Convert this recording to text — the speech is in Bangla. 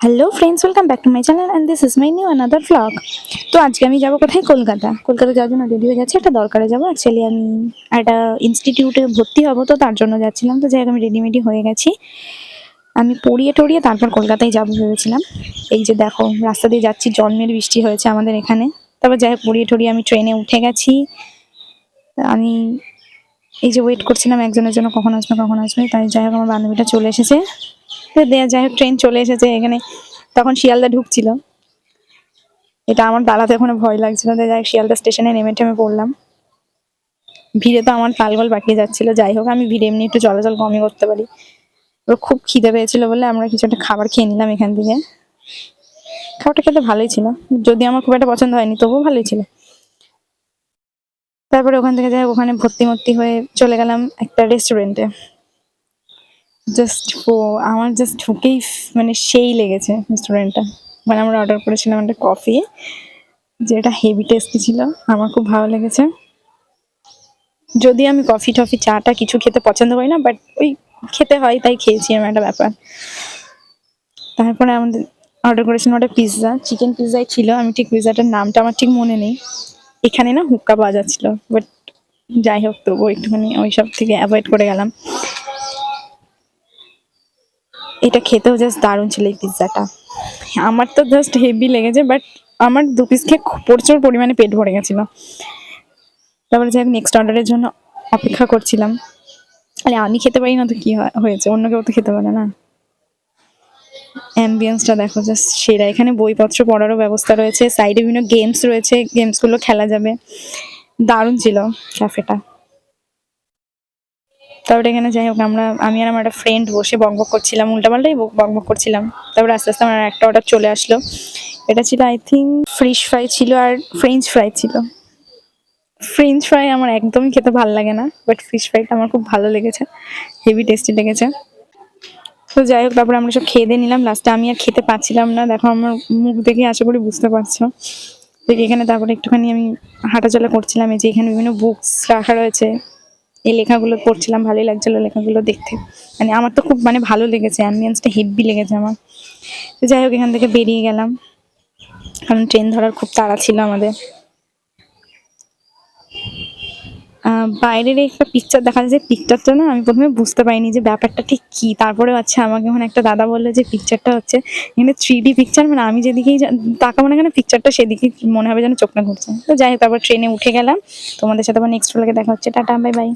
Hello friends welcome back to my channel and this is my new another vlog তো আজকে আমি যাব কোথায়? কলকাতা। কলকাতা যাওয়ার জন্য রেডি হয়ে যাচ্ছি, একটা দরকারে যাব। অ্যাকচুয়ালি আমি একটা ইনস্টিটিউটে ভর্তি হব, তো তার জন্য যাচ্ছিলাম। তো যাই আমি রেডিমেডি হয়ে গেছি। আমি পড়িয়ে টড়িয়ে তারপর কলকাতায় যাব ভেবেছিলাম। এই যে দেখো, রাস্তা দিয়ে যাচ্ছি, জন্মের বৃষ্টি হয়েছে আমাদের এখানে। তারপর যাই পড়িয়ে টড়িয়ে আমি ট্রেনে উঠে গেছি। আমি এই যে ওয়েট করছিলাম, একজনের জন্য কখন আসবে কখন আসবে, তাই যাই হোক, আমার বান্ধবীটা চলে এসেছে। দেয়া যাই হোক ট্রেন চলে এসেছে এখানে। তখন শিয়ালদা ঢুকছিল। এটা আমার দাঁড়াতে এখন ভয় লাগছিল তো যাই শিয়ালদা স্টেশনে নেমে টেমে পড়লাম। ভিড়ে তো আমার তালগোল পাকিয়ে যাচ্ছিল। যাই হোক, আমি ভিড়ে এমনি একটু চলাচল কমই করতে পারি। ওর খুব খিদে পেয়েছিল বলে আমরা কিছু একটা খাবার খেয়ে নিলাম এখান থেকে। খাবারটা খেতে ভালোই ছিল। যদি আমার খুব একটা পছন্দ হয়নি, তবুও ভালোই ছিল। তারপরে ওখান থেকে যাই ওখানে ভর্তি মর্তি হয়ে চলে গেলাম একটা রেস্টুরেন্টে জাস্ট আমার জাস্ট ঢুকেই মানে সেই লেগেছে রেস্টুরেন্টটা মানে আমরা অর্ডার করেছিলাম একটা কফি যেটা হেভি টেস্টি ছিল, আমার খুব ভালো লেগেছে। যদি আমি কফি টফি, চাটা কিছু খেতে পছন্দ করি না বাট ওই খেতে হয়, তাই খেয়েছি এরকম একটা ব্যাপার। তারপরে আমাদের অর্ডার করেছিলাম একটা পিৎজা চিকেন পিৎজাই ছিল, আমি ঠিক পিৎজাটার নামটা আমার ঠিক মনে নেই। এখানে না হুক্কা পাওয়া যাচ্ছিল বাট যাই হোক তবুও একটুখানি ওই সব থেকে অ্যাভয়েড করে গেলাম। এটা খেতেও জাস্ট দারুণ ছিল এই পিৎজাটা আমার তো জাস্ট হেভি লেগেছে বাট আমার দু পিস খেয়ে প্রচুর পরিমাণে পেট ভরে গেছিল। তারপরে যাই নেক্সট অর্ডারের জন্য অপেক্ষা করছিলাম। আরে, আমি খেতে পারি না তো কী হয়- হয়েছে? অন্য কেউ তো খেতে পারে না। অ্যাম্বিয়েন্সটা দেখো জাস্ট সেরা। এখানে বইপত্র পড়ারও ব্যবস্থা রয়েছে সাইডে বিভিন্ন গেমস রয়েছে গেমসগুলো খেলা যাবে। দারুণ ছিল ক্যাফেটা তারপরে এখানে যাই হোক, আমরা, আমি আর আমার একটা ফ্রেন্ড বসে বকবক করছিলাম, উল্টাপাল্টাই বক- বকবক করছিলাম। তারপরে আস্তে আস্তে আমার একটা অর্ডার চলে আসলো। এটা ছিল আই থিঙ্ক ফিশ ফ্রাই ছিল আর ফ্রেঞ্চ ফ্রাই ছিল। ফ্রেঞ্চ ফ্রাই আমার একদমই খেতে ভালো লাগে না বাট ফিশ ফ্রাইটা আমার খুব ভালো লেগেছে হেভি টেস্টি লেগেছে। তো যাই হোক, তারপরে আমরা সব খেয়ে দিয়ে নিলাম। লাস্টে আমি আর খেতে পাচ্ছিলাম না। দেখো, আমার মুখ দেখে আশা করি বুঝতে পারছ। এখানে তারপরে একটুখানি আমি হাঁটাচলা করছিলাম। এই যে এখানে বিভিন্ন বুকস রাখা রয়েছে। এই লেখাগুলো পড়ছিলাম, ভালোই লাগছিল লেখাগুলো দেখতে। মানে আমার তো খুব মানে ভালো লেগেছে অ্যাম্বিয়েন্সটা হেভি লেগেছে আমার। তো যাই হোক, এখান থেকে বেরিয়ে গেলাম। কারণ ট্রেন ধরার খুব তাড়া ছিল আমাদের। বাইরের একটা পিকচার দেখা যাচ্ছে পিকচারটা না আমি প্রথমে বুঝতে পারিনি যে ব্যাপারটা ঠিক কি। তারপরে আচ্ছা আমাকে এখন একটা দাদা বলল যে পিকচারটা হচ্ছে এখানে থ্রি ডি পিকচার মানে আমি যেদিকেই তাকাবো না কেন পিকচারটা সেদিকেই মনে হবে যেন চোখ না ঘুরছে। তো যাই হোক, তারপর ট্রেনে উঠে গেলাম। তোমাদের সাথে আবার নেক্সট ব্লগে দেখা হচ্ছে। Tata bye bye